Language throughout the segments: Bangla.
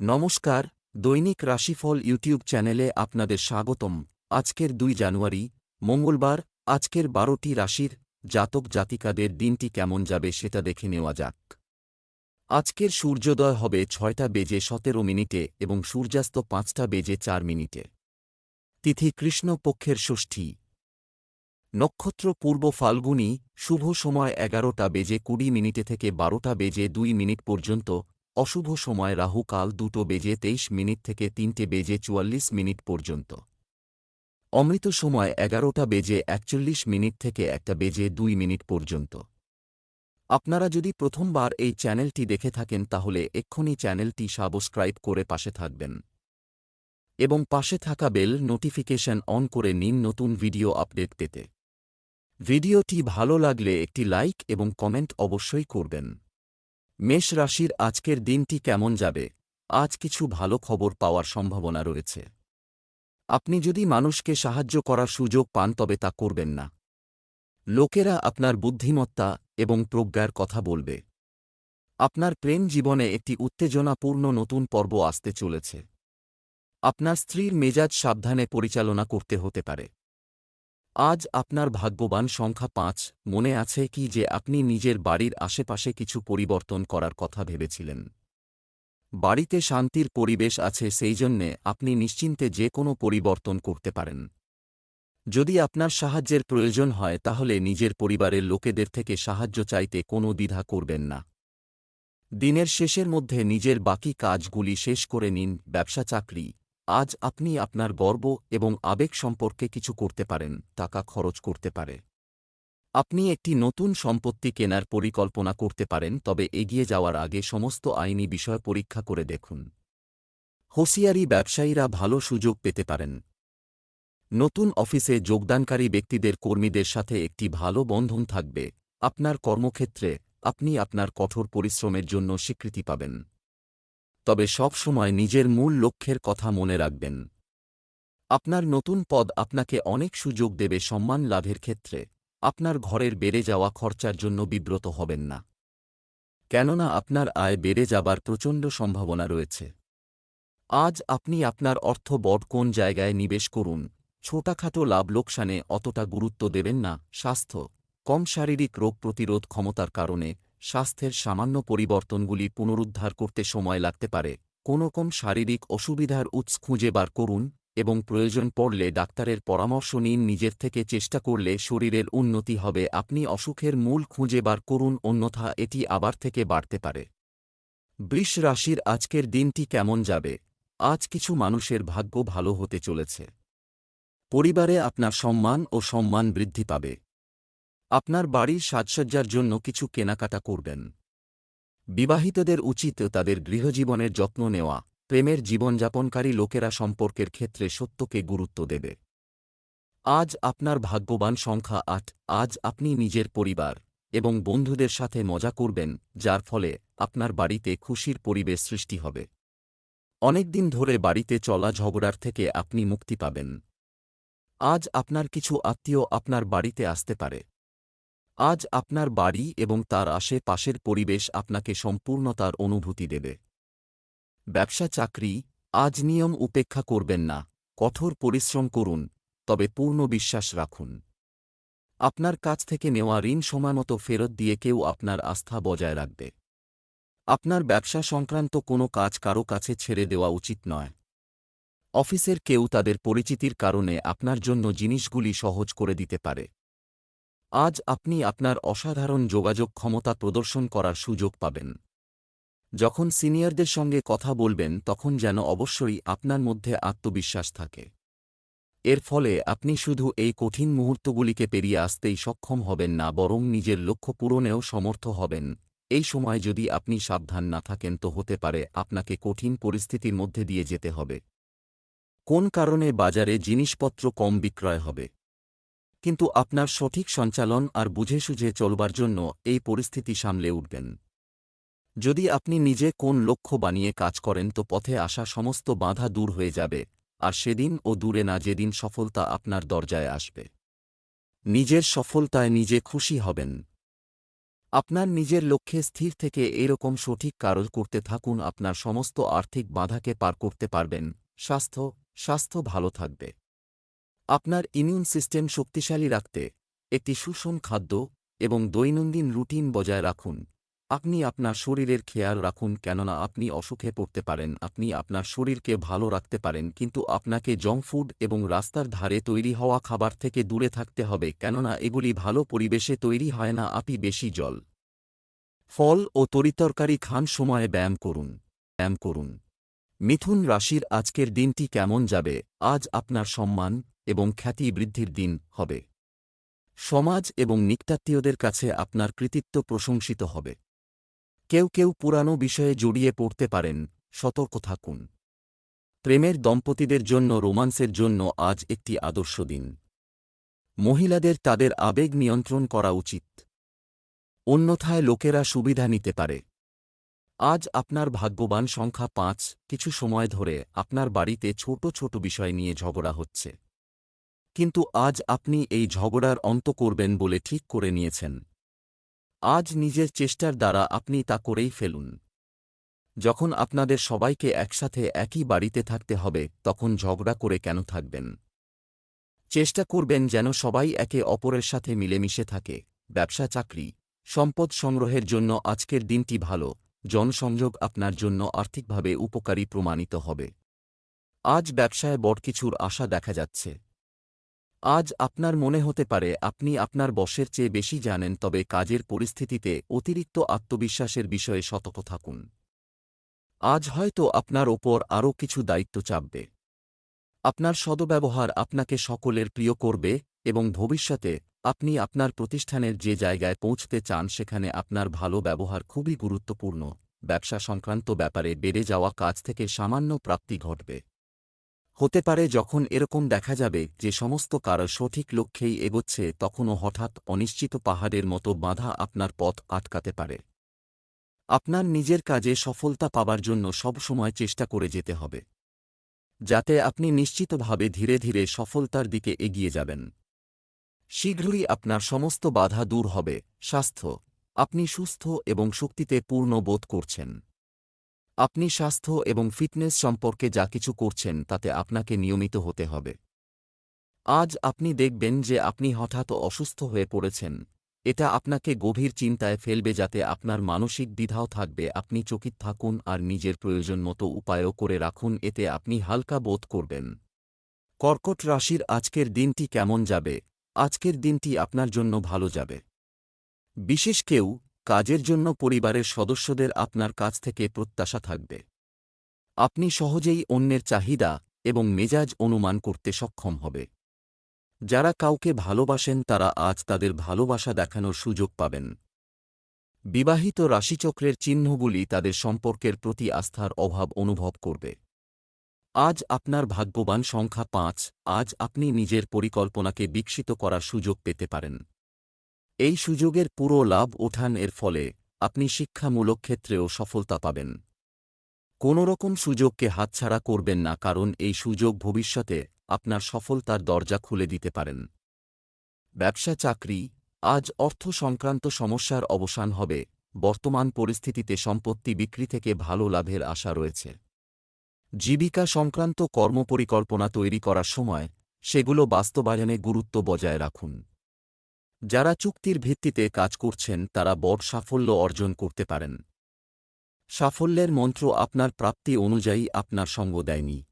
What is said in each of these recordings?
নমস্কার, দৈনিক রাশিফল ইউটিউব চ্যানেলে আপনাদের স্বাগতম। আজকের দুই জানুয়ারি, মঙ্গলবার, আজকের বারোটি রাশির জাতক জাতিকাদের দিনটি কেমন যাবে সেটা দেখে নেওয়া যাক। আজকের সূর্যোদয় হবে ছয়টা বেজে সতেরো মিনিটে এবং সূর্যাস্ত পাঁচটা বেজে চার মিনিটে। তিথি কৃষ্ণ পক্ষের ষষ্ঠী। নক্ষত্র পূর্ব ফাল্গুনী, শুভ সময় এগারোটা বেজে কুড়ি মিনিটে থেকে বারোটা বেজে দুই মিনিট পর্যন্ত অশুভ সময় রাহু কাল দুটো বেজে তেইশ মিনিট থেকে তিনটে বেজে চুয়াল্লিশ মিনিট পর্যন্ত। অমৃত সময় এগারোটা বেজে একচল্লিশ মিনিট থেকে একটা বেজে দুই মিনিট পর্যন্ত। আপনারা যদি প্রথমবার এই চ্যানেলটি দেখে থাকেন তাহলে এক্ষুনি চ্যানেলটি সাবস্ক্রাইব করে পাশে থাকবেন। এবং পাশে থাকা বেল নোটিফিকেশন অন করে নিন নতুন ভিডিও আপডেট পেতে। ভিডিওটি ভালো লাগলে একটি লাইক এবং কমেন্ট অবশ্যই করবেন। মেষ রাশির আজকের দিনটি কেমন যাবে? আজ কিছু ভালো খবর পাওয়ার সম্ভাবনা রয়েছে। আপনি যদি মানুষকে সাহায্য করার সুযোগ পান, তবে তা করবেন না। লোকেরা আপনার বুদ্ধিমত্তা এবং প্রজ্ঞার কথা বলবে। আপনার প্রেম জীবনে একটি উত্তেজনাপূর্ণ নতুন পর্ব আসতে চলেছে। আপনার স্ত্রীর মেজাজ সাবধানে পরিচালনা করতে হতে পারে। আজ আপনার ভাগ্যবান সংখ্যা পাঁচ। মনে আছে কি যে আপনি নিজের বাড়ির আশেপাশে কিছু পরিবর্তন করার কথা ভেবেছিলেন। বাড়িতে শান্তির পরিবেশ আছে সেই জন্যে আপনি নিশ্চিন্তে যে কোনো পরিবর্তন করতে পারেন। যদি আপনার সাহায্যের প্রয়োজন হয় তাহলে নিজের পরিবারের লোকেদের থেকে সাহায্য চাইতে কোনো দ্বিধা করবেন না। দিনের শেষের মধ্যে নিজের বাকি কাজগুলি শেষ করে নিন ব্যবসা চাকরি আজ আপনি আপনার গর্ব এবং আবেগ সম্পর্কে কিছু করতে পারেন, টাকা খরচ করতে পারে। আপনি একটি নতুন সম্পত্তি কেনার পরিকল্পনা করতে পারেন, তবে এগিয়ে যাওয়ার আগে সমস্ত আইনি বিষয় পরীক্ষা করে দেখুন। হুঁশিয়ারি ব্যবসায়ীরা ভালো সুযোগ পেতে পারেন। নতুন অফিসে যোগদানকারী ব্যক্তিদের কর্মীদের সাথে একটি ভালো বন্ধন থাকবে। আপনার কর্মক্ষেত্রে আপনি আপনার কঠোর পরিশ্রমের জন্য স্বীকৃতি পাবেন। তবে সব সময় নিজের মূল লক্ষ্যের কথা মনে রাখবেন। আপনার নতুন পদ আপনাকে অনেক সুযোগ দেবে সম্মান লাভের ক্ষেত্রে। আপনার ঘরের বেড়ে যাওয়া খরচার জন্য বিব্রত হবেন না। কেননা আপনার আয় বেড়ে যাবার প্রচণ্ড সম্ভাবনা রয়েছে। আজ আপনি আপনার অর্থ বড় কোন জায়গায় নিবেশ করুন। ছোটাখাটো লাভ লোকসানে অতটা গুরুত্ব দেবেন না। স্বাস্থ্য, কম শারীরিক রোগ প্রতিরোধ ক্ষমতার কারণে স্বাস্থ্যের সামান্য পরিবর্তনগুলি পুনরুদ্ধার করতে সময় লাগতে পারে। কোনো কম শারীরিক অসুবিধার উৎস খুঁজে বার করুন এবং প্রয়োজন পড়লে ডাক্তারের পরামর্শ নিন। নিজের থেকে চেষ্টা করলে শরীরের উন্নতি হবে। আপনি অসুখের মূল খুঁজে বার করুন, অন্যথা এটি আবার থেকে বাড়তে পারে। বৃষ রাশির আজকের দিনটি কেমন যাবে? আজ কিছু মানুষের ভাগ্য ভালো হতে চলেছে। পরিবারে আপনার সম্মান ও সম্মান বৃদ্ধি পাবে। আপনার বাড়ির সাজসজ্জার জন্য কিছু কেনাকাটা করবেন। বিবাহিতদের উচিত তাদের গৃহজীবনের যত্ন নেওয়া, প্রেমের জীবনযাপনকারী লোকেরা সম্পর্কের ক্ষেত্রে সত্যকে গুরুত্ব দেবে। আজ আপনার ভাগ্যবান সংখ্যা আট, আজ আপনি নিজের পরিবার এবং বন্ধুদের সাথে মজা করবেন, যার ফলে আপনার বাড়িতে খুশির পরিবেশ সৃষ্টি হবে। অনেকদিন ধরে বাড়িতে চলা ঝগড়ার থেকে আপনি মুক্তি পাবেন। আজ আপনার কিছু আত্মীয় আপনার বাড়িতে আসতে পারে। আজ আপনার বাড়ি এবং তার আশেপাশের পরিবেশ আপনাকে সম্পূর্ণতার অনুভূতি দেবে। ব্যবসা চাকরি আজ নিয়ম উপেক্ষা করবেন না, কঠোর পরিশ্রম করুন, তবে পূর্ণ বিশ্বাস রাখুন। আপনার কাছ থেকে নেওয়া ঋণ সময়মতো ফেরত দিয়ে কেউ আপনার আস্থা বজায় রাখবে। আপনার ব্যবসা সংক্রান্ত কোনো কাজ কারও কাছে ছেড়ে দেওয়া উচিত নয়। অফিসের কেউ তাদের পরিচিতির কারণে আপনার জন্য জিনিসগুলি সহজ করে দিতে পারে। আজ আপনি আপনার অসাধারণ যোগাযোগ ক্ষমতা প্রদর্শন করার সুযোগ পাবেন। যখন সিনিয়রদের সঙ্গে কথা বলবেন, তখন যেন অবশ্যই আপনার মধ্যে আত্মবিশ্বাস থাকে। এর ফলে আপনি শুধু এই কঠিন মুহূর্তগুলিকে পেরিয়ে আসতেই সক্ষম হবেন না, বরং নিজের লক্ষ্য পূরণেও সমর্থ হবেন। এই সময় যদি আপনি সাবধান না থাকেন, তো হতে পারে আপনাকে কঠিন পরিস্থিতির মধ্যে দিয়ে যেতে হবে। কোন কারণে বাজারে জিনিসপত্র কম বিক্রয় হবে? কিন্তু আপনার সঠিক সঞ্চালন আর বুঝে সুঝে চলবার জন্য এই পরিস্থিতি সামলে উঠবেন। যদি আপনি নিজে কোন লক্ষ্য বানিয়ে কাজ করেন তো পথে আসা সমস্ত বাধা দূর হয়ে যাবে, আর সেদিন ও দূরে না যেদিন সফলতা আপনার দরজায় আসবে। নিজের সফলতায় নিজে খুশি হবেন। আপনার নিজের লক্ষ্যে স্থির থেকে এরকম সঠিক কারজ করতে থাকুন, আপনার সমস্ত আর্থিক বাধাকে পার করতে পারবেন। স্বাস্থ্য স্বাস্থ্য ভালো থাকবে। আপনার ইমিউন সিস্টেম শক্তিশালী রাখতে একটি সুষম খাদ্য এবং দৈনন্দিন রুটিন বজায় রাখুন। আপনি আপনার শরীরের খেয়াল রাখুন কেননা আপনি অসুখে পড়তে পারেন, আপনি আপনার শরীরকে ভালো রাখতে পারেন, কিন্তু আপনাকে জঙ্ক ফুড এবং রাস্তার ধারে তৈরি হওয়া খাবার থেকে দূরে থাকতে হবে, কেননা এগুলি ভালো পরিবেশে তৈরি হয় না, আপনি বেশি জল, ফল ও তরিতরকারি খান সময়ে ব্যায়াম করুন। ব্যায়াম করুন। মিথুন রাশির আজকের দিনটি কেমন যাবে? আজ আপনার সম্মান এবং খ্যাতি বৃদ্ধির দিন হবে। সমাজ এবং নিকটাত্মীয়দের কাছে আপনার কৃতিত্ব প্রশংসিত হবে। কেউ কেউ পুরানো বিষয়ে জড়িয়ে পড়তে পারেন, সতর্ক থাকুন। প্রেমের দম্পতিদের জন্য, রোমান্সের জন্য আজ একটি আদর্শ দিন। মহিলাদের তাদের আবেগ নিয়ন্ত্রণ করা উচিত। অন্যথায় লোকেরা সুবিধা নিতে পারে। আজ আপনার ভাগ্যবান সংখ্যা পাঁচ, কিছু সময় ধরে আপনার বাড়িতে ছোট ছোট বিষয় নিয়ে ঝগড়া হচ্ছে। কিন্তু আজ আপনি এই ঝগড়ার অন্ত করবেন বলে ঠিক করে নিয়েছেন। আজ নিজের চেষ্টার দ্বারা আপনি তা করেই ফেলুন। যখন আপনাদের সবাইকে একসাথে একই বাড়িতে থাকতে হবে, তখন ঝগড়া করে কেন থাকবেন? চেষ্টা করবেন যেন সবাই একে অপরের সাথে মিলেমিশে থাকে। ব্যবসা, চাকরি, সম্পদ সংগ্রহের জন্য আজকের দিনটি ভালো। জনসংযোগ আপনার জন্য আর্থিকভাবে উপকারী প্রমাণিত হবে। আজ ব্যবসায় বড় কিছুর আশা দেখা যাচ্ছে। আজ আপনার মনে হতে পারে আপনি আপনার বসের চেয়ে বেশি জানেন, তবে কাজের পরিস্থিতিতে অতিরিক্ত আত্মবিশ্বাসের বিষয়ে সতর্ক থাকুন। আজ হয়তো আপনার ওপর আরও কিছু দায়িত্ব চাপবে। আপনার সদব্যবহার আপনাকে সকলের প্রিয় করবে এবং ভবিষ্যতে আপনি আপনার প্রতিষ্ঠানের যে জায়গায় পৌঁছতে চান, সেখানে আপনার ভালো ব্যবহার খুবই গুরুত্বপূর্ণ। ব্যবসা সংক্রান্ত ব্যাপারে বেড়ে যাওয়া কাজ থেকে সামান্য প্রাপ্তি ঘটবে। হতে পারে যখন এরকম দেখা যাবে যে সমস্ত কারও সঠিক লক্ষ্যেই এগোচ্ছে তখনও হঠাৎ অনিশ্চিত পাহাড়ের মতো বাধা আপনার পথ আটকাতে পারে। আপনার নিজের কাজে সফলতা পাবার জন্য সবসময় চেষ্টা করে যেতে হবে। যাতে আপনি নিশ্চিতভাবে ধীরে ধীরে সফলতার দিকে এগিয়ে যাবেন। শীঘ্রই আপনার সমস্ত বাধা দূর হবে। স্বাস্থ্য। আপনি সুস্থ এবং শক্তিতে পূর্ণ বোধ করছেন। আপনি স্বাস্থ্য এবং ফিটনেস সম্পর্কে যা কিছু করছেন তাতে আপনাকে নিয়মিত হতে হবে। আজ আপনি দেখবেন যে আপনি হঠাৎ অসুস্থ হয়ে পড়েছেন। এটা আপনাকে গভীর চিন্তায় ফেলবে যাতে আপনার মানসিক দ্বিধাও থাকবে। আপনি চকিত থাকুন আর নিজের প্রয়োজন মতো উপায়ও করে রাখুন, এতে আপনি হালকা বোধ করবেন। কর্কট রাশির আজকের দিনটি কেমন যাবে? আজকের দিনটি আপনার জন্য ভালো যাবে। বিশেষ কেউ কাজের জন্য পরিবারের সদস্যদের আপনার কাছ থেকে প্রত্যাশা থাকবে। আপনি সহজেই অন্যের চাহিদা এবং মেজাজ অনুমান করতে সক্ষম হবে। যারা কাউকে ভালোবাসেন, তারা আজ তাদের ভালোবাসা দেখানোর সুযোগ পাবেন। বিবাহিত রাশিচক্রের চিহ্নগুলি তাদের সম্পর্কের প্রতি আস্থার অভাব অনুভব করবে। আজ আপনার ভাগ্যবান সংখ্যা পাঁচ, আজ আপনি নিজের পরিকল্পনাকে বিকশিত করার সুযোগ পেতে পারেন। এই সুযোগের পুরো লাভ ওঠান এর ফলে আপনি শিক্ষামূলক ক্ষেত্রেও সফলতা পাবেন। কোনোরকম সুযোগকে হাতছাড়া করবেন না কারণ এই সুযোগ ভবিষ্যতে আপনার সফলতার দরজা খুলে দিতে পারেন। ব্যবসা চাকরি, আজ অর্থ সংক্রান্ত সমস্যার অবসান হবে, বর্তমান পরিস্থিতিতে সম্পত্তি বিক্রি থেকে ভালো লাভের আশা রয়েছে। জীবিকা সংক্রান্ত কর্মপরিকল্পনা তৈরি করার সময় সেগুলো বাস্তবায়নে গুরুত্ব বজায় রাখুন। যারা চুক্তির ভিত্তিতে কাজ করছেন, তারা বড় সাফল্য অর্জন করতে পারেন। সাফল্যের মন্ত্র আপনার প্রাপ্তি অনুযায়ী আপনার সঙ্গ দেয়নি।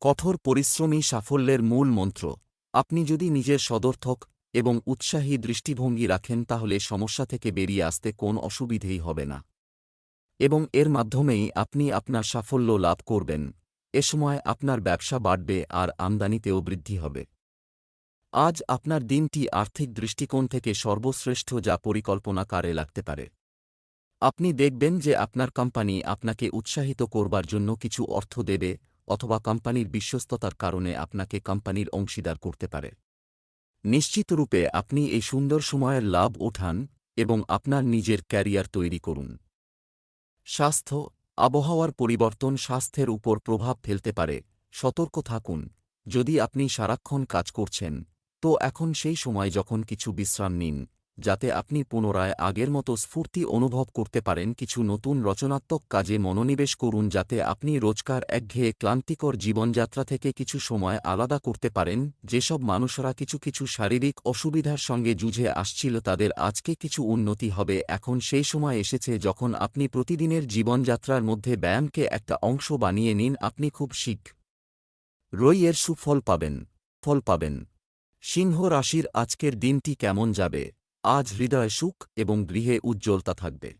কঠোর পরিশ্রমী সাফল্যের মূল মন্ত্র। আপনি যদি নিজের সদর্থক এবং উৎসাহী দৃষ্টিভঙ্গি রাখেন, তাহলে সমস্যা থেকে বেরিয়ে আসতে কোন অসুবিধেই হবে না। এবং এর মাধ্যমেই আপনি আপনার সাফল্য লাভ করবেন। এ সময় আপনার ব্যবসা বাড়বে আর আমদানিতেও বৃদ্ধি হবে। আজ আপনার দিনটি আর্থিক দৃষ্টিকোণ থেকে সর্বশ্রেষ্ঠ যা পরিকল্পনা কারে লাগতে পারে। আপনি দেখবেন যে আপনার কোম্পানি আপনাকে উৎসাহিত করবার জন্য কিছু অর্থ দেবে অথবা কোম্পানির বিশ্বস্ততার কারণে আপনাকে কোম্পানির অংশীদার করতে পারে। নিশ্চিতরূপে আপনি এই সুন্দর সময়ের লাভ ওঠান এবং আপনার নিজের ক্যারিয়ার তৈরি করুন। স্বাস্থ্য, আবহাওয়ার পরিবর্তন স্বাস্থ্যের উপর প্রভাব ফেলতে পারে। সতর্ক থাকুন। যদি আপনি সারাক্ষণ কাজ করছেন তো এখন সেই সময় যখন কিছু বিশ্রাম নিন, যাতে আপনি পুনরায় আগের মতো স্ফূর্তি অনুভব করতে পারেন, কিছু নতুন রচনাত্মক কাজে মনোনিবেশ করুন যাতে আপনি রোজকার একঘেয়ে ক্লান্তিকর জীবনযাত্রা থেকে কিছু সময় আলাদা করতে পারেন, যেসব মানুষরা কিছু কিছু শারীরিক অসুবিধার সঙ্গে যুঝে আসছিল তাদের আজকে কিছু উন্নতি হবে। এখন সেই সময় এসেছে যখন আপনি প্রতিদিনের জীবনযাত্রার মধ্যে ব্যায়ামকে একটা অংশ বানিয়ে নিন, আপনি খুব শিখ। রই এর সুফল পাবেন, ফল পাবেন। সিংহ রাশির আজকের দিনটি কেমন যাবে? আজ হৃদয় সুখ এবং গৃহে উজ্জ্বলতা থাকবে।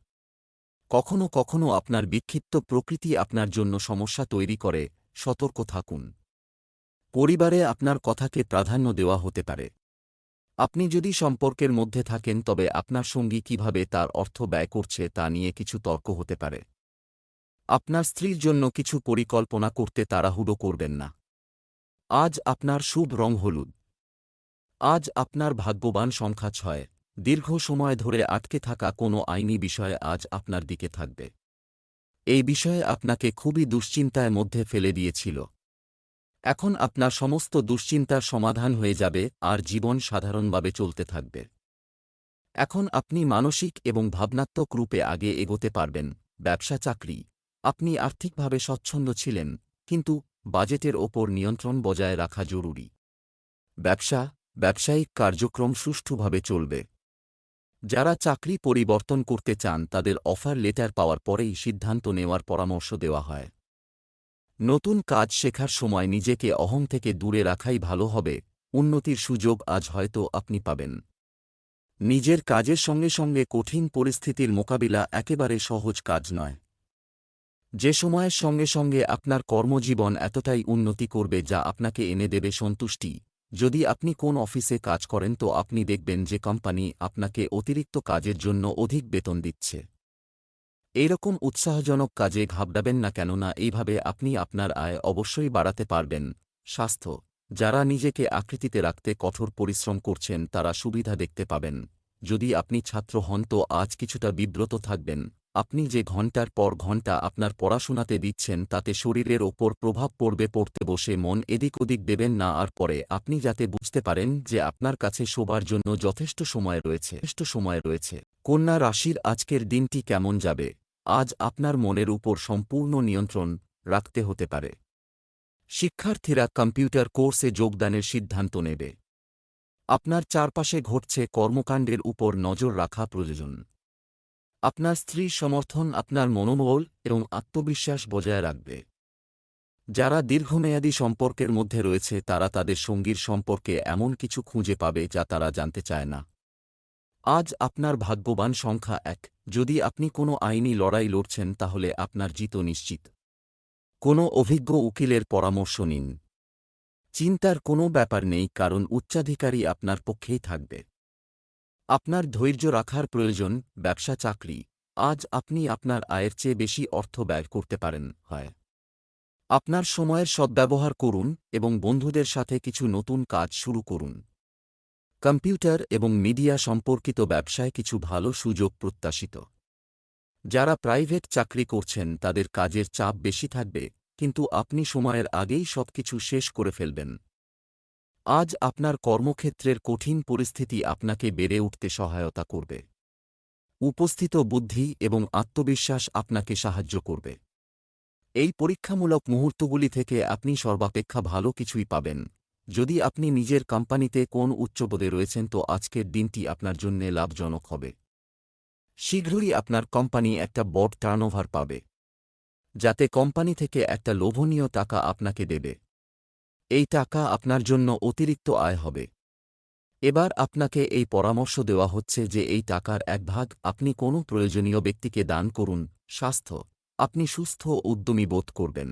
কখনো কখনো আপনার বিক্ষিপ্ত প্রকৃতি আপনার জন্য সমস্যা তৈরি করে, সতর্ক থাকুন। পরিবারে আপনার কথাকে প্রাধান্য দেওয়া হতে পারে। আপনি যদি সম্পর্কের মধ্যে থাকেন, তবে আপনার সঙ্গী কীভাবে তার অর্থ ব্যয় করছে তা নিয়ে কিছু তর্ক হতে পারে। আপনার স্ত্রীর জন্য কিছু পরিকল্পনা করতে তাড়াহুড়ো করবেন না। আজ আপনার শুভ রং হলুদ। আজ আপনার ভাগ্যবান সংখ্যা ছয়। দীর্ঘ সময় ধরে আটকে থাকা কোনো আইনি বিষয়ে আজ আপনার দিকে থাকবে। এই বিষয়ে আপনাকে খুবই দুশ্চিন্তায় মধ্যে ফেলে দিয়েছিল। এখন আপনার সমস্ত দুশ্চিন্তার সমাধান হয়ে যাবে আর জীবন সাধারণভাবে চলতে থাকবে। এখন আপনি মানসিক এবং ভাবনাত্মক রূপে আগে এগোতে পারবেন। ব্যবসা, চাকরি। আপনি আর্থিকভাবে স্বচ্ছন্দ ছিলেন, কিন্তু বাজেটের ওপর নিয়ন্ত্রণ বজায় রাখা জরুরি। ব্যবসা ব্যবসায়িক কার্যক্রম সুষ্ঠুভাবে চলবে। যারা চাকরি পরিবর্তন করতে চান, তাদের অফার লেটার পাওয়ার পরেই সিদ্ধান্ত নেওয়ার পরামর্শ দেওয়া হয়। নতুন কাজ শেখার সময় নিজেকে অহং থেকে দূরে রাখাই ভালো হবে। উন্নতির সুযোগ আজ হয়তো আপনি পাবেন। নিজের কাজের সঙ্গে সঙ্গে কঠিন পরিস্থিতির মোকাবিলা একেবারে সহজ কাজ নয়। যে সময়ের সঙ্গে সঙ্গে আপনার কর্মজীবন এতটাই উন্নতি করবে যা আপনাকে এনে দেবে সন্তুষ্টি। যদি আপনি কোন অফিসে কাজ করেন তো আপনি দেখবেন যে কোম্পানি আপনাকে অতিরিক্ত কাজের জন্য অধিক বেতন দিচ্ছে। এইরকম উৎসাহজনক কাজে ঘাবড়াবেন না কেননা এইভাবে আপনি আপনার আয় অবশ্যই বাড়াতে পারবেন। স্বাস্থ্য, যারা নিজেকে আকৃতিতে রাখতে কঠোর পরিশ্রম করছেন তারা সুবিধা দেখতে পাবেন। যদি আপনি ছাত্র হন তো আজ কিছুটা বিব্রত থাকবেন। আপনি যে ঘণ্টার পর ঘণ্টা আপনার পড়াশোনাতে দিচ্ছেন তাতে শরীরের ওপর প্রভাব পড়বে, পড়তে বসে মন এদিক ওদিক দেবেন না আর পরে আপনি যাতে বুঝতে পারেন যে আপনার কাছে শোবার জন্য যথেষ্ট সময় রয়েছে। যথেষ্ট সময় রয়েছে। কন্যা রাশির আজকের দিনটি কেমন যাবে? আজ আপনার মনের উপর সম্পূর্ণ নিয়ন্ত্রণ রাখতে হতে পারে। শিক্ষার্থীরা কম্পিউটার কোর্সে যোগদানের সিদ্ধান্ত নেবে। আপনার চারপাশে ঘটছে কর্মকাণ্ডের উপর নজর রাখা প্রয়োজন। আপনার স্ত্রীর সমর্থন আপনার মনোবল এবং আত্মবিশ্বাস বজায় রাখবে। যারা দীর্ঘমেয়াদী সম্পর্কের মধ্যে রয়েছে, তারা তাদের সঙ্গীর সম্পর্কে এমন কিছু খুঁজে পাবে যা তারা জানতে চায় না। আজ আপনার ভাগ্যবান সংখ্যা এক। যদি আপনি কোনো আইনি লড়াই লড়ছেন, তাহলে আপনার জিত নিশ্চিত। কোনো অভিজ্ঞ উকিলের পরামর্শ নিন। চিন্তার কোনো ব্যাপার নেই, কারণ উচ্চাধিকারী আপনার পক্ষেই থাকবে। আপনার ধৈর্য রাখার প্রয়োজন, ব্যবসা চাকরি। আজ আপনি আপনার আয়ের চেয়ে বেশি অর্থ ব্যয় করতে পারেন, হয়। আপনার সময়ের সদ্ব্যবহার করুন এবং বন্ধুদের সাথে কিছু নতুন কাজ শুরু করুন। কম্পিউটার এবং মিডিয়া সম্পর্কিত ব্যবসায় কিছু ভালো সুযোগ প্রত্যাশিত। যারা প্রাইভেট চাকরি করছেন, তাদের কাজের চাপ বেশি থাকবে, কিন্তু আপনি সময়ের আগেই সবকিছু শেষ করে ফেলবেন। আজ আপনার কর্মক্ষেত্রের কঠিন পরিস্থিতি আপনাকে বেড়ে উঠতে সহায়তা করবে। উপস্থিত বুদ্ধি এবং আত্মবিশ্বাস আপনাকে সাহায্য করবে। এই পরীক্ষামূলক মুহূর্তগুলি থেকে আপনি সর্বাপেক্ষা ভালো কিছুই পাবেন। যদি আপনি নিজের কোম্পানিতে কোন উচ্চপদে রয়েছেন, তো আজকের দিনটি আপনার জন্য লাভজনক হবে। শীঘ্রই আপনার কোম্পানি একটা বড় টার্নওভার পাবে, যাতে কোম্পানি থেকে একটা লোভনীয় টাকা আপনাকে দেবে। এই টাকা আপনার জন্য অতিরিক্ত আয় হবে। এবার আপনাকে এই পরামর্শ দেওয়া হচ্ছে যে এই টাকার এক ভাগ আপনি কোনো প্রয়োজনীয় ব্যক্তিকে দান করুন, স্বাস্থ্য, আপনি সুস্থ উদ্যমী বোধ করবেন।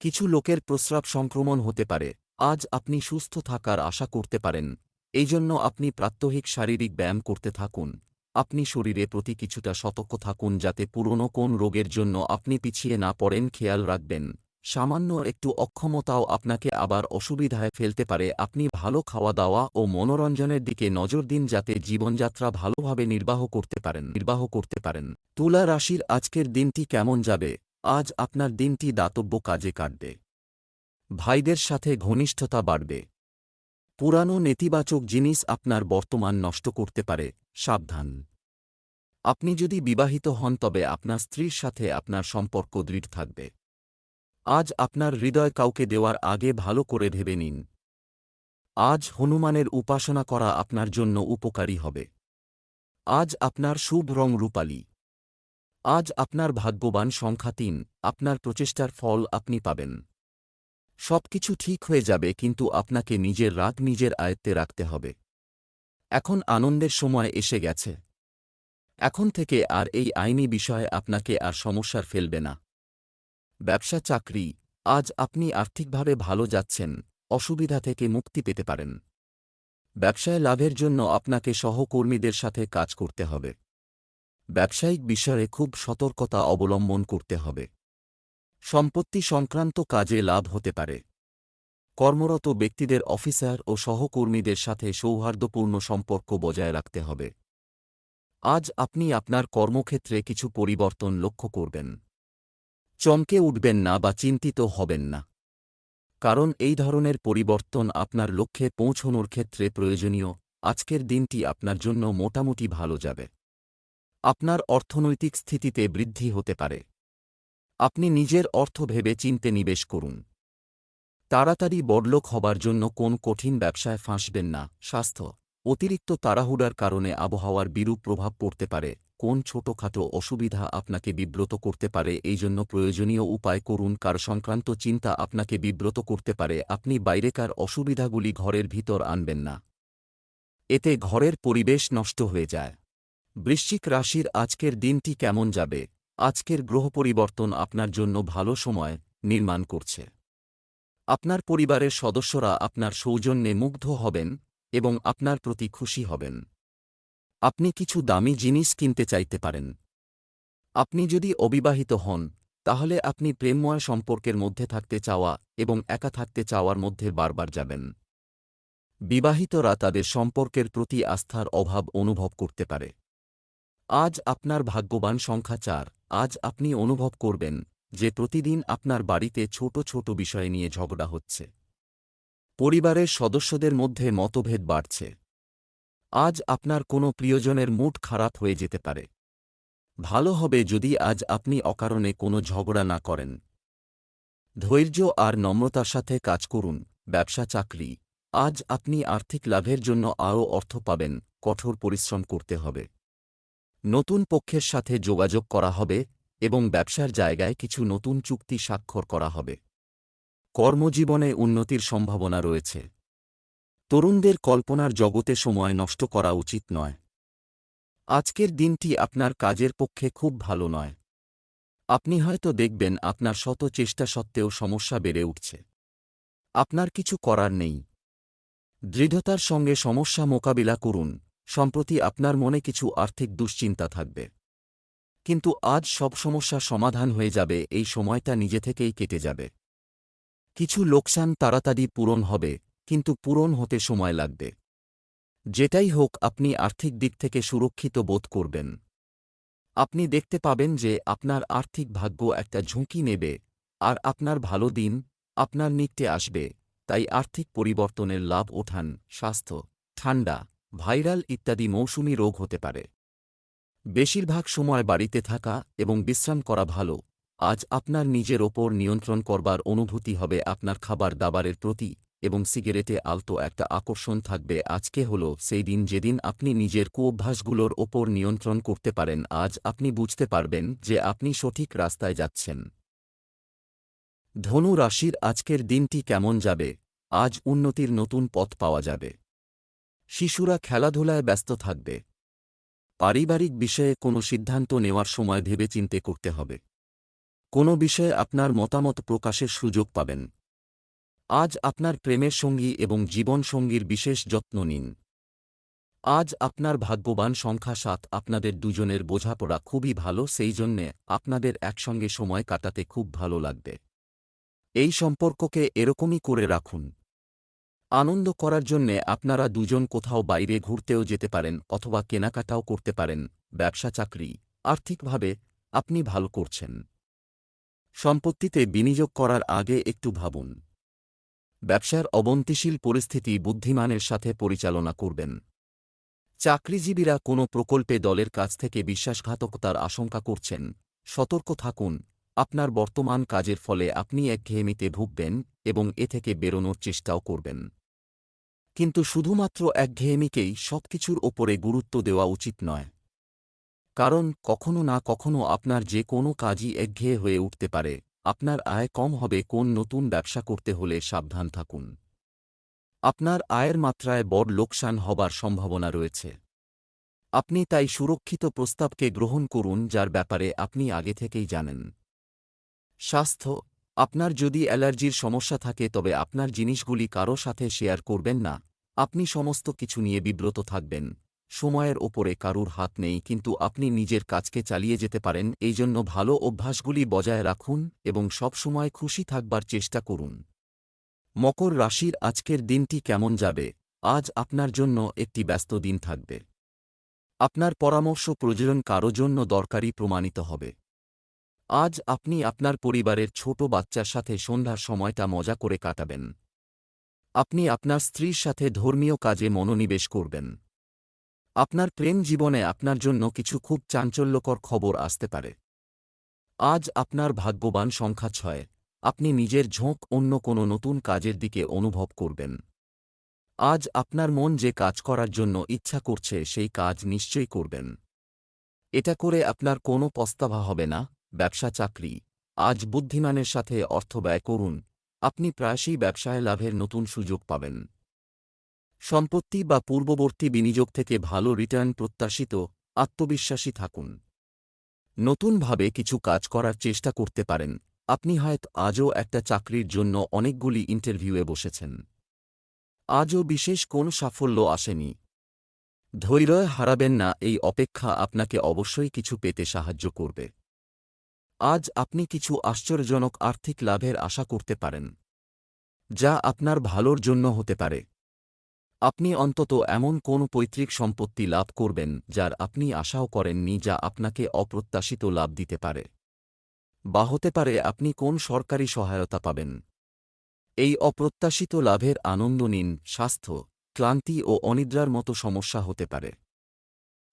কিছু লোকের প্রস্রাব সংক্রমণ হতে পারে, আজ আপনি সুস্থ থাকার আশা করতে পারেন এই জন্য আপনি প্রাত্যহিক শারীরিক ব্যায়াম করতে থাকুন, আপনি শরীরে প্রতি কিছুটা সতর্ক থাকুন যাতে পুরনো কোন রোগের জন্য আপনি পিছিয়ে না পড়েন, খেয়াল রাখবেন। সামান্য একটু অক্ষমতাও আপনাকে আবার অসুবিধায় ফেলতে পারে। আপনি ভালো খাওয়া দাওয়া ও মনোরঞ্জনের দিকে নজর দিন যাতে জীবনযাত্রা ভালোভাবে নির্বাহ করতে পারেন, নির্বাহ করতে পারেন। তুলা রাশির আজকের দিনটি কেমন যাবে? আজ আপনার দিনটি দাতব্য কাজে কাটবে। ভাইদের সাথে ঘনিষ্ঠতা বাড়বে। পুরানো নেতিবাচক জিনিস আপনার বর্তমান নষ্ট করতে পারে। সাবধান। আপনি যদি বিবাহিত হন তবে আপনার স্ত্রীর সাথে আপনার সম্পর্ক দৃঢ় থাকবে। আজ আপনার হৃদয় কাউকে দেওয়ার আগে ভালো করে ভেবে নিন। আজ হনুমানের উপাসনা করা আপনার জন্য উপকারী হবে। আজ আপনার শুভ রং রূপালী। আজ আপনার ভাগ্যবান সংখ্যা তিন, আপনার প্রচেষ্টার ফল আপনি পাবেন। সবকিছু ঠিক হয়ে যাবে কিন্তু আপনাকে নিজের রাগ নিজের আয়ত্তে রাখতে হবে। এখন আনন্দের সময় এসে গেছে। এখন থেকে আর এই আইনি বিষয়ে আপনাকে আর সমস্যার ফেলবে না। ব্যবসা চাকরি, আজ আপনি আর্থিকভাবে ভালো যাচ্ছেন, অসুবিধা থেকে মুক্তি পেতে পারেন। ব্যবসায় লাভের জন্য আপনাকে সহকর্মীদের সাথে কাজ করতে হবে। ব্যবসায়িক বিষয়ে খুব সতর্কতা অবলম্বন করতে হবে। সম্পত্তি সংক্রান্ত কাজে লাভ হতে পারে। কর্মরত ব্যক্তিদের অফিসার ও সহকর্মীদের সাথে সৌহার্দ্যপূর্ণ সম্পর্ক বজায় রাখতে হবে। আজ আপনি আপনার কর্মক্ষেত্রে কিছু পরিবর্তন লক্ষ্য করবেন। চমকে উঠবেন না বা চিন্তিত হবেন না। কারণ এই ধরনের পরিবর্তন আপনার লক্ষ্যে পৌঁছনোর ক্ষেত্রে প্রয়োজনীয়। আজকের দিনটি আপনার জন্য মোটামুটি ভালো যাবে। আপনার অর্থনৈতিক স্থিতিতে বৃদ্ধি হতে পারে। আপনি নিজের অর্থ ভেবে চিনতে নিবেশ করুন। তাড়াতাড়ি বড়লোক হবার জন্য কোন কঠিন ব্যবসায় ফাঁসবেন না। স্বাস্থ্য। অতিরিক্ত তাড়াহুড়ার কারণে আবহাওয়ার বিরূপ প্রভাব পড়তে পারে। কোন ছোটখাটো অসুবিধা আপনাকে বিব্রত করতে পারে, এই জন্য প্রয়োজনীয় উপায় করুন। কার সংক্রান্ত চিন্তা আপনাকে বিব্রত করতে পারে, আপনি বাইরেকার অসুবিধাগুলি ঘরের ভিতর আনবেন না। এতে ঘরের পরিবেশ নষ্ট হয়ে যায়। বৃশ্চিক রাশির আজকের দিনটি কেমন যাবে? আজকের গ্রহ পরিবর্তন আপনার জন্য ভালো সময় নির্মাণ করছে। আপনার পরিবারের সদস্যরা আপনার সৌজন্যে মুগ্ধ হবেন এবং আপনার প্রতি খুশি হবেন। আপনি কিছু দামি জিনিস কিনতে চাইতে পারেন। আপনি যদি অবিবাহিত হন, তাহলে আপনি প্রেমময় সম্পর্কের মধ্যে থাকতে চাওয়া এবং একা থাকতে চাওয়ার মধ্যে বারবার যাবেন। বিবাহিতরা তাদের সম্পর্কের প্রতি আস্থার অভাব অনুভব করতে পারে। আজ আপনার ভাগ্যবান সংখ্যা চার, আজ আপনি অনুভব করবেন যে প্রতিদিন আপনার বাড়িতে ছোট ছোট বিষয় নিয়ে ঝগড়া হচ্ছে। পরিবারের সদস্যদের মধ্যে মতভেদ বাড়ছে। আজ আপনার কোনো প্রিয়জনের মুড খারাপ হয়ে যেতে পারে। ভালো হবে যদি আজ আপনি অকারণে কোনো ঝগড়া না করেন। ধৈর্য আর নম্রতার সাথে কাজ করুন, ব্যবসা, চাকরি। আজ আপনি আর্থিক লাভের জন্য আরও অর্থ পাবেন, কঠোর পরিশ্রম করতে হবে। নতুন পক্ষের সাথে যোগাযোগ করা হবে এবং ব্যবসার জায়গায় কিছু নতুন চুক্তি স্বাক্ষর করা হবে। কর্মজীবনে উন্নতির সম্ভাবনা রয়েছে। তরুণদের কল্পনার জগতে সময় নষ্ট করা উচিত নয়। আজকের দিনটি আপনার কাজের পক্ষে খুব ভালো নয়। আপনি হয়তো দেখবেন আপনার শত চেষ্টা সত্ত্বেও সমস্যা বেড়ে উঠছে। আপনার কিছু করার নেই। দৃঢ়তার সঙ্গে সমস্যা মোকাবিলা করুন, সম্প্রতি আপনার মনে কিছু আর্থিক দুশ্চিন্তা থাকবে। কিন্তু আজ সব সমস্যা সমাধান হয়ে যাবে, এই সময়টা নিজে থেকেই কেটে যাবে। কিছু লোকসান তাড়াতাড়ি পূরণ হবে কিন্তু পূরণ হতে সময় লাগবে। যেটাই হোক, আপনি আর্থিক দিক থেকে সুরক্ষিত বোধ করবেন। আপনি দেখতে পাবেন যে আপনার আর্থিক ভাগ্য একটা ঝুঁকি নেবে, আর আপনার ভালো দিন আপনার নিকটে আসবে, তাই আর্থিক পরিবর্তনের লাভ ওঠান, স্বাস্থ্য, ঠান্ডা, ভাইরাল ইত্যাদি মৌসুমি রোগ হতে পারে। বেশিরভাগ সময় বাড়িতে থাকা এবং বিশ্রাম করা ভালো, আজ আপনার নিজের ওপর নিয়ন্ত্রণ করবার অনুভূতি হবে আপনার খাবার দাবারের প্রতি। এবং সিগারেটে আলতো একটা আকর্ষণ থাকবে। আজকে হল সেই দিন যেদিন আপনি নিজের কুঅভ্যাসগুলোর ওপর নিয়ন্ত্রণ করতে পারেন। আজ আপনি বুঝতে পারবেন যে আপনি সঠিক রাস্তায় যাচ্ছেন। ধনু রাশির আজকের দিনটি কেমন যাবে? আজ উন্নতির নতুন পথ পাওয়া যাবে। শিশুরা খেলাধুলায় ব্যস্ত থাকবে। পারিবারিক বিষয়ে কোনো সিদ্ধান্ত নেওয়ার সময় ভেবেচিন্তে করতে হবে। কোনো বিষয়ে আপনার মতামত প্রকাশের সুযোগ পাবেন। আজ আপনার প্রেমের সঙ্গী এবং জীবন সঙ্গীর বিশেষ যত্ন নিন। আজ আপনার ভাগ্যবান সংখ্যা সাত, আপনাদের দুজনের বোঝাপড়া খুবই ভালো, সেই জন্যে আপনাদের একসঙ্গে সময় কাটাতে খুব ভালো লাগবে। এই সম্পর্ককে এরকমই করে রাখুন। আনন্দ করার জন্যে আপনারা দুজন কোথাও বাইরে ঘুরতেও যেতে পারেন অথবা কেনাকাটাও করতে পারেন, ব্যবসা চাকরি, আর্থিকভাবে আপনি ভালো করছেন। সম্পত্তিতে বিনিয়োগ করার আগে একটু ভাবুন। ব্যবসার অবন্তিশীল পরিস্থিতি বুদ্ধিমানের সাথে পরিচালনা করবেন। চাকরিজীবীরা কোনো প্রকল্পে দলের কাছ থেকে বিশ্বাসঘাতকতার আশঙ্কা করছেন। সতর্ক থাকুন, আপনার বর্তমান কাজের ফলে আপনি একঘেয়েমিতে ভুগবেন এবং এ থেকে বেরোনোর চেষ্টাও করবেন। কিন্তু শুধুমাত্র একঘেয়েমিকেই সবকিছুর ওপরে গুরুত্ব দেওয়া উচিত নয়। কারণ কখনো না কখনো আপনার যে কোনো কাজই একঘেয়ে হয়ে উঠতে পারে। আপনার আয় কম হবে কোন নতুন ব্যবসা করতে হলে সাবধান থাকুন। আপনার আয়ের মাত্রায় বড় লোকসান হবার সম্ভাবনা রয়েছে। আপনি তাই সুরক্ষিত প্রস্তাবকে গ্রহণ করুন যার ব্যাপারে আপনি আগে থেকেই জানেন। স্বাস্থ্য, আপনার যদি অ্যালার্জির সমস্যা থাকে তবে আপনার জিনিসগুলি কারও সাথে শেয়ার করবেন না। আপনি সমস্ত কিছু নিয়ে বিব্রত থাকবেন। সময়ের ওপরে কারুর হাত নেই, কিন্তু আপনি নিজের কাজকে চালিয়ে যেতে পারেন, এই জন্য ভালো অভ্যাসগুলি বজায় রাখুন এবং সবসময় খুশি থাকবার চেষ্টা করুন। মকর রাশির আজকের দিনটি কেমন যাবে? আজ আপনার জন্য একটি ব্যস্ত দিন থাকবে। আপনার পরামর্শ প্রয়োজন কারও জন্য দরকারি প্রমাণিত হবে। আজ আপনি আপনার পরিবারের ছোট বাচ্চার সাথে সন্ধ্যার সময়টা মজা করে কাটাবেন। আপনি আপনার স্ত্রীর সাথে ধর্মীয় কাজে মনোনিবেশ করবেন। আপনার প্রেম জীবনে আপনার জন্য কিছু খুব চাঞ্চল্যকর খবর আসতে পারে। আজ আপনার ভাগ্যবান সংখ্যা ছয়। আপনি নিজের ঝোঁক অন্য কোনো নতুন কাজের দিকে অনুভব করবেন। আজ আপনার মন যে কাজ করার জন্য ইচ্ছা করছে সেই কাজ নিশ্চয়ই করবেন। এটা করে আপনার কোনো পস্তাভা হবে না, ব্যবসা চাকরি। আজ বুদ্ধিমানের সাথে অর্থ ব্যয় করুন। আপনি প্রায়শই ব্যবসায় লাভের নতুন সুযোগ পাবেন। সম্পত্তি বা পূর্ববর্তী বিনিয়োগ থেকে ভালো রিটার্ন প্রত্যাশিত, আত্মবিশ্বাসী থাকুন। নতুনভাবে কিছু কাজ করার চেষ্টা করতে পারেন। আপনি হয়তো আজও একটা চাকরির জন্য অনেকগুলি ইন্টারভিউয়ে বসেছেন। আজও বিশেষ কোন সাফল্য আসেনি। ধৈর্য হারাবেন না, এই অপেক্ষা আপনাকে অবশ্যই কিছু পেতে সাহায্য করবে। আজ আপনি কিছু আশ্চর্যজনক আর্থিক লাভের আশা করতে পারেন, যা আপনার ভালোর জন্য হতে পারে। আপনি অন্তত এমন কোন পৈতৃক সম্পত্তি লাভ করবেন যার আপনি আশাও করেননি যা আপনাকে অপ্রত্যাশিত লাভ দিতে পারে। বা হতে পারে আপনি কোন সরকারি সহায়তা পাবেন। এই অপ্রত্যাশিত লাভের আনন্দ নিন, স্বাস্থ্য, ক্লান্তি ও অনিদ্রার মতো সমস্যা হতে পারে।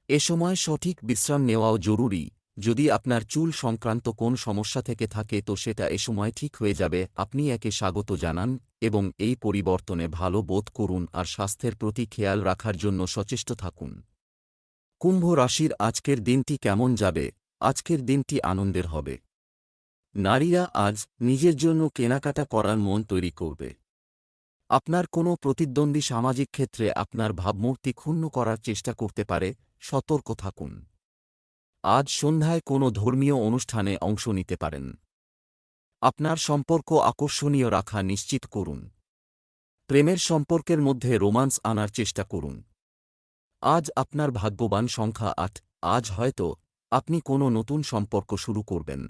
এ সময় সঠিক বিশ্রাম নেওয়াও জরুরি। যদি আপনার চুল সংক্রান্ত কোন সমস্যা থেকে থাকে তো সেটা এ সময় ঠিক হয়ে যাবে, আপনি একে স্বাগত জানান এবং এই পরিবর্তনে ভালো বোধ করুন আর স্বাস্থ্যের প্রতি খেয়াল রাখার জন্য সচেষ্ট থাকুন। কুম্ভ রাশির আজকের দিনটি কেমন যাবে? আজকের দিনটি আনন্দের হবে। নারীরা আজ নিজের জন্য কেনাকাটা করার মন তৈরি করবে। আপনার কোনো প্রতিদ্বন্দ্বী সামাজিক ক্ষেত্রে আপনার ভাবমূর্তি ক্ষুণ্ণ করার চেষ্টা করতে পারে, সতর্ক থাকুন। আজ সন্ধ্যায় কোনো ধর্মীয় অনুষ্ঠানে অংশ নিতে পারেন। আপনার সম্পর্ক আকর্ষণীয় রাখা নিশ্চিত করুন। প্রেমের সম্পর্কের মধ্যে রোমান্স আনার চেষ্টা করুন। আজ আপনার ভাগ্যবান সংখ্যা আট, আজ হয়তো আপনি কোনো নতুন সম্পর্ক শুরু করবেন।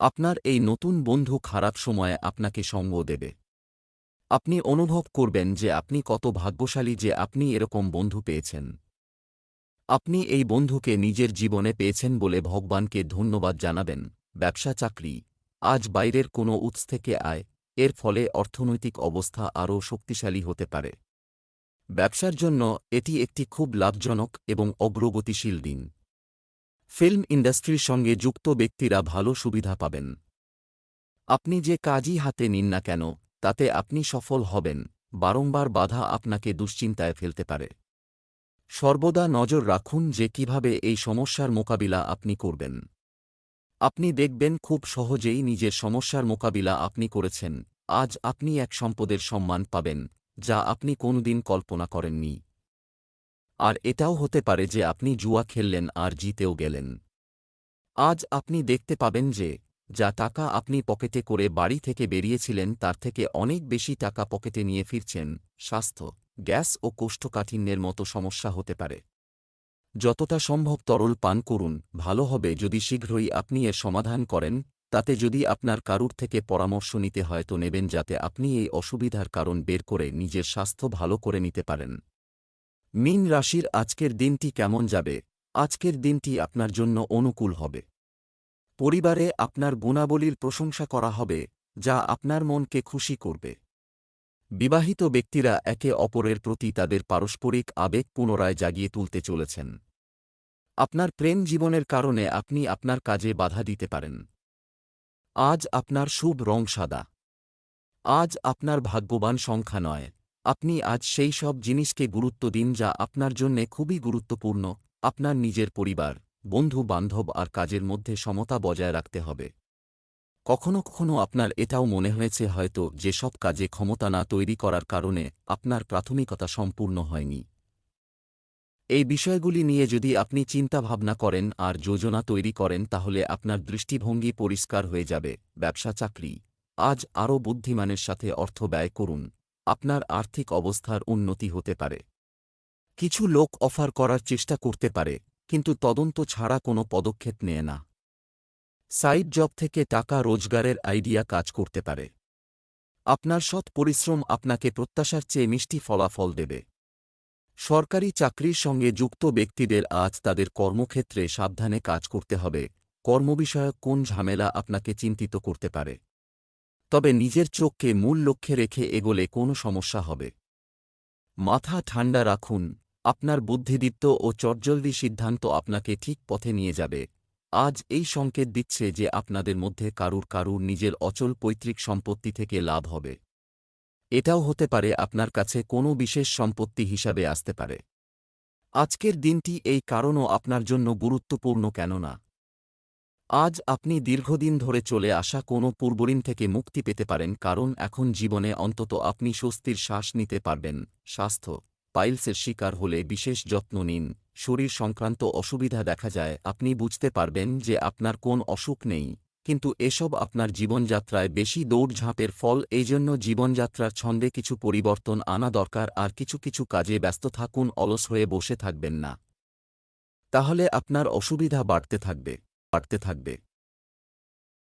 আপনার এই নতুন বন্ধু খারাপ সময়ে আপনাকে সঙ্গ দেবে। আপনি অনুভব করবেন যে আপনি কত ভাগ্যশালী যে আপনি এরকম বন্ধু পেয়েছেন। আপনি এই বন্ধুকে নিজের জীবনে পেয়েছেন বলে ভগবানকে ধন্যবাদ জানাবেন। ব্যবসা চাকরি। আজ বাইরের কোনো উৎস থেকে আয়। এর ফলে অর্থনৈতিক অবস্থা আরও শক্তিশালী হতে পারে। ব্যবসার জন্য এটি একটি খুব লাভজনক এবং অগ্রগতিশীল দিন। ফিল্ম ইন্ডাস্ট্রির সঙ্গে যুক্ত ব্যক্তিরা ভালো সুবিধা পাবেন। আপনি যে কাজই হাতে নিন না কেন, তাতে আপনি সফল হবেন। বারংবার বাধা আপনাকে দুশ্চিন্তায় ফেলতে পারে। সর্বদা নজর রাখুন যে কীভাবে এই সমস্যার মোকাবিলা আপনি করবেন। আপনি দেখবেন খুব সহজেই নিজের সমস্যার মোকাবিলা আপনি করেছেন। আজ আপনি এক সম্পদের সম্মান পাবেন, যা আপনি কোনদিন কল্পনা করেননি। আর এটাও হতে পারে যে আপনি জুয়া খেললেন আর জিতেও গেলেন। আজ আপনি দেখতে পাবেন যে, যা টাকা আপনি পকেটে করে বাড়ি থেকে বেরিয়েছিলেন তার থেকে অনেক বেশি টাকা পকেটে নিয়ে ফিরছেন, স্বাস্থ্য। গ্যাস ও কোষ্ঠকাঠিন্যের মতো সমস্যা হতে পারে। যতটা সম্ভব তরল পান করুন, ভালো হবে যদি শীঘ্রই আপনি এর সমাধান করেন, তাতে যদি আপনার কারুর থেকে পরামর্শ নিতে হয় তো নেবেন যাতে আপনি এই অসুবিধার কারণ বের করে নিজের স্বাস্থ্য ভালো করে নিতে পারেন। মিন রাশির আজকের দিনটি কেমন যাবে? আজকের দিনটি আপনার জন্য অনুকূল হবে। পরিবারে আপনার গুণাবলীর প্রশংসা করা হবে, যা আপনার মনকে খুশি করবে। বিবাহিত ব্যক্তিরা একে অপরের প্রতি তাদের পারস্পরিক আবেগ পুনরায় জাগিয়ে তুলতে চলেছেন। আপনার প্রেম জীবনের কারণে আপনি আপনার কাজে বাধা দিতে পারেন। আজ আপনার শুভ রং সাদা। আজ আপনার ভাগ্যবান সংখ্যা নয়। আপনি আজ সেই সব জিনিসকে গুরুত্ব দিন যা আপনার জন্যে খুবই গুরুত্বপূর্ণ। আপনার নিজের পরিবার বন্ধু বান্ধব আর কাজের মধ্যে সমতা বজায় রাখতে হবে। কখনো কখনো আপনার এটাও মনে হয়েছে হয়তো যেসব কাজে ক্ষমতা না তৈরি করার কারণে আপনার প্রাথমিকতা সম্পূর্ণ হয়নি। এই বিষয়গুলি নিয়ে যদি আপনি চিন্তাভাবনা করেন আর যোজনা তৈরি করেন তাহলে আপনার দৃষ্টিভঙ্গি পরিষ্কার হয়ে যাবে, ব্যবসা, চাকরি। আজ আরও বুদ্ধিমানের সাথে অর্থ ব্যয় করুন, আপনার আর্থিক অবস্থার উন্নতি হতে পারে। কিছু লোক অফার করার চেষ্টা করতে পারে, কিন্তু তদন্ত ছাড়া কোনো পদক্ষেপ নেয় না। সাইড জব থেকে টাকা রোজগারের আইডিয়া কাজ করতে পারে। আপনার সৎ পরিশ্রম আপনাকে প্রত্যাশার চেয়ে মিষ্টি ফলাফল দেবে। সরকারি চাকরির সঙ্গে যুক্ত ব্যক্তিদের আজ তাদের কর্মক্ষেত্রে সাবধানে কাজ করতে হবে। কর্মবিষয়ক কোন ঝামেলা আপনাকে চিন্তিত করতে পারে। তবে নিজের চোখকে মূল লক্ষ্যে রেখে এগোলে কোনো সমস্যা হবে। মাথা ঠান্ডা রাখুন। আপনার বুদ্ধিদীপ্ত ও চটজলদি সিদ্ধান্ত আপনাকে ঠিক পথে নিয়ে যাবে। আজ এই সংকেত দিচ্ছে যে আপনাদের মধ্যে কারুর কারুর নিজের অচল পৈতৃক সম্পত্তি থেকে লাভ হবে। এটাও হতে পারে আপনার কাছে কোনো বিশেষ সম্পত্তি হিসাবে আসতে পারে। আজকের দিনটি এই কারণও আপনার জন্য গুরুত্বপূর্ণ কেননা, আজ আপনি দীর্ঘদিন ধরে চলে আসা কোনো পূর্বঋণ থেকে মুক্তি পেতে পারেন, কারণ এখন জীবনে অন্তত আপনি স্বস্তির শ্বাস নিতে পারবেন, স্বাস্থ্য পাইলসের শিকার হলে বিশেষ যত্ন নিন। শরীর সংক্রান্ত অসুবিধা দেখা যায়। আপনি বুঝতে পারবেন যে আপনার কোন অসুখ নেই। কিন্তু এসব আপনার জীবনযাত্রায় বেশি দৌড়ঝাঁপের ফল। এই জন্য জীবনযাত্রার ছন্দে কিছু পরিবর্তন আনা দরকার। আর কিছু কিছু কাজে ব্যস্ত থাকুন, অলস হয়ে বসে থাকবেন না। তাহলে আপনার অসুবিধা বাড়তে থাকবে বাড়তে থাকবে।